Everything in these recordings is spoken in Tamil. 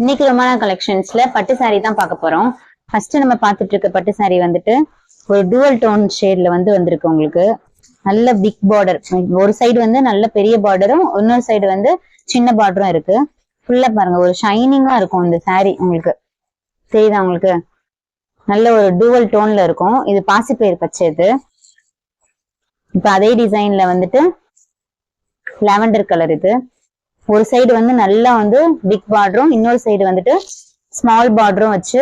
இன்னைக்கு ரொமான கலெக்ஷன்ஸ்ல பட்டு சாரி தான் பார்க்க போறோம். ஃபர்ஸ்ட் நம்ம பார்த்துட்டு இருக்க பட்டு சாரி வந்துட்டு ஒரு டூவல் டோன் ஷேட்ல வந்து வந்திருக்கு உங்களுக்கு. நல்ல பிக் பார்டர் ஒரு சைடு வந்து நல்ல பெரிய பார்டரும் இன்னொரு சைடு வந்து சின்ன பார்டரும் இருக்கு. ஃபுல்லா பாருங்க ஒரு ஷைனிங்கா இருக்கும் இந்த சாரி உங்களுக்கு. தெரியுதா உங்களுக்கு? நல்ல ஒரு டூவல் டோன்ல இருக்கும். இது பாசிப்பயிர் பச்சை இது. இப்ப அதே டிசைன்ல வந்துட்டு லாவெண்டர் கலர் இது. ஒரு சைடு வந்து நல்லா வந்து பிக் பார்டரும் இன்னொரு சைடு வந்துட்டு ஸ்மால் பார்டரும் வச்சு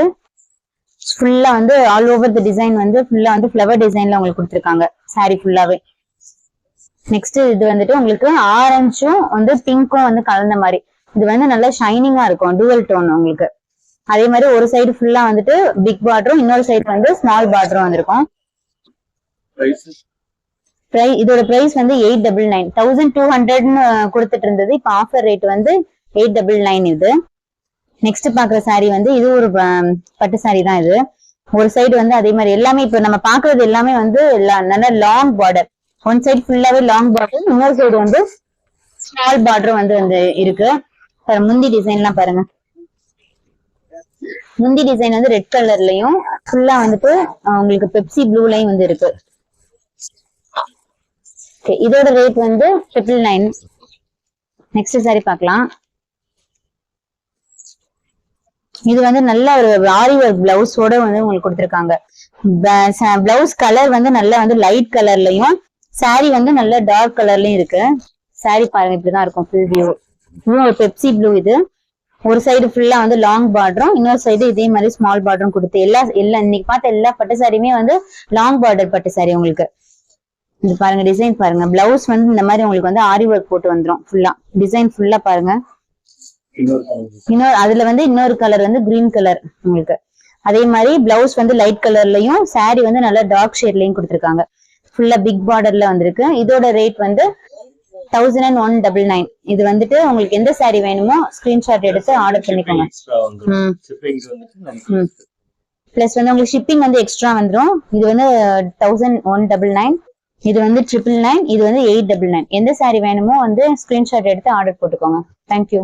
ஃபுல்லா வந்து ஆல் ஓவர் தி டிசைன் வந்து ஃபுல்லா வந்து ஃப்ளவர் டிசைன்ல உங்களுக்கு கொடுத்துருக்காங்க சாரி ஃபுல்லாவே நெக்ஸ்ட் இது வந்துட்டு உங்களுக்கு ஆரஞ்சும் வந்து பிங்க்கும் வந்து கலந்த மாதிரி. இது வந்து நல்லா ஷைனிங்கா இருக்கும் டூவல் டோன் உங்களுக்கு. அதே மாதிரி ஒரு சைடு ஃபுல்லா வந்துட்டு பிக் பார்டரும் இன்னொரு சைடு வந்து ஸ்மால் பார்டரும் வந்திருக்கும். பிரை இதோட ப்ரைஸ் வந்து eight double nine thousand two ஹண்ட்ரட்னு கொடுத்துட்டு இருந்தது இப்போ ஆஃபர் ரேட் வந்து எயிட் டபுள் நைன் இது. நெக்ஸ்ட் பாக்குற சாரி வந்து இது ஒரு பட்டு சாரி தான் இது. ஒரு சைடு வந்து அதே மாதிரி எல்லாமே இப்போ நம்ம பாக்குறது எல்லாமே வந்து நல்ல லாங் பார்டர் ஒன் சைடு ஃபுல்லாவே லாங் பார்டர் இன்னொரு சைடு வந்து ஸ்மால் பார்டர் வந்து வந்து இருக்கு. முந்தி முந்தி டிசைன்லாம் பாருங்க. முந்தி டிசைன் வந்து ரெட் கலர்லயும் ஃபுல்லா வந்துட்டு உங்களுக்கு பெப்சி ப்ளூலையும் வந்து இருக்கு. இதோட ரேட் வந்து ட்ரிபிள் நைன் நெக்ஸ்ட் சாரி பார்க்கலாம். இது வந்து நல்ல ஒரு ஆரி ஒர்க் பிளவுஸோட வந்து உங்களுக்கு கொடுத்துருக்காங்க. பிளவுஸ் கலர் வந்து நல்லா வந்து லைட் கலர்லயும் சாரி வந்து நல்ல டார்க் கலர்லயும் இருக்கு. சாரி பாருங்க இப்படிதான் இருக்கும் ஃபுல் வியூ இதுவும் ஒரு பெப்சி ப்ளூ இது. ஒரு சைடு ஃபுல்லா வந்து லாங் பார்டரும் இன்னொரு சைடு இதே மாதிரி ஸ்மால் பார்டரும் கொடுத்து எல்லா எல்லா இன்னைக்கு பார்த்த எல்லா பட்டு சாரியுமே வந்து லாங் பார்டர் பட்டு சாரி உங்களுக்கு. இது பாருங்க டிசைன் பாருங்க. பிளவுஸ் வந்து இந்த மாதிரி உங்களுக்கு வந்து ஆரி ஒர்க் போட்டு வந்துரும் ஃபுல்லா டிசைன் ஃபுல்லா பாருங்க. இன்னொரு அதுல வந்து இன்னொரு கலர் வந்து கிரீன் கலர் உங்களுக்கு. அதே மாதிரி பிளவுஸ் வந்து லைட் கலர்லயும் saree வந்து நல்ல டார்க் ஷேட்லயும் கொடுத்துருக்காங்க. ஃபுல்லா பிக் பார்டர்ல வந்திருக்கு. இதோட ரேட் வந்து thousand and one double nine இது வந்துட்டு உங்களுக்கு எந்த saree வேணுமோ ஸ்கிரீன்ஷாட் எடுத்து ஆர்டர் பண்ணிக்கோங்க. பிளஸ் வந்து உங்களுக்கு ஷிப்பிங் வந்து எக்ஸ்ட்ரா வந்துரும். இது வந்து தௌசண்ட் ஒன் டபுள் நைன் இது வந்து ட்ரிபிள் நைன் இது வந்து எயிட் டபுள் நைன் எந்த சாரீ வேணுமோ வந்து ஸ்கிரீன்ஷாட் எடுத்து ஆர்டர் போட்டுக்கோங்க. தேங்க்யூ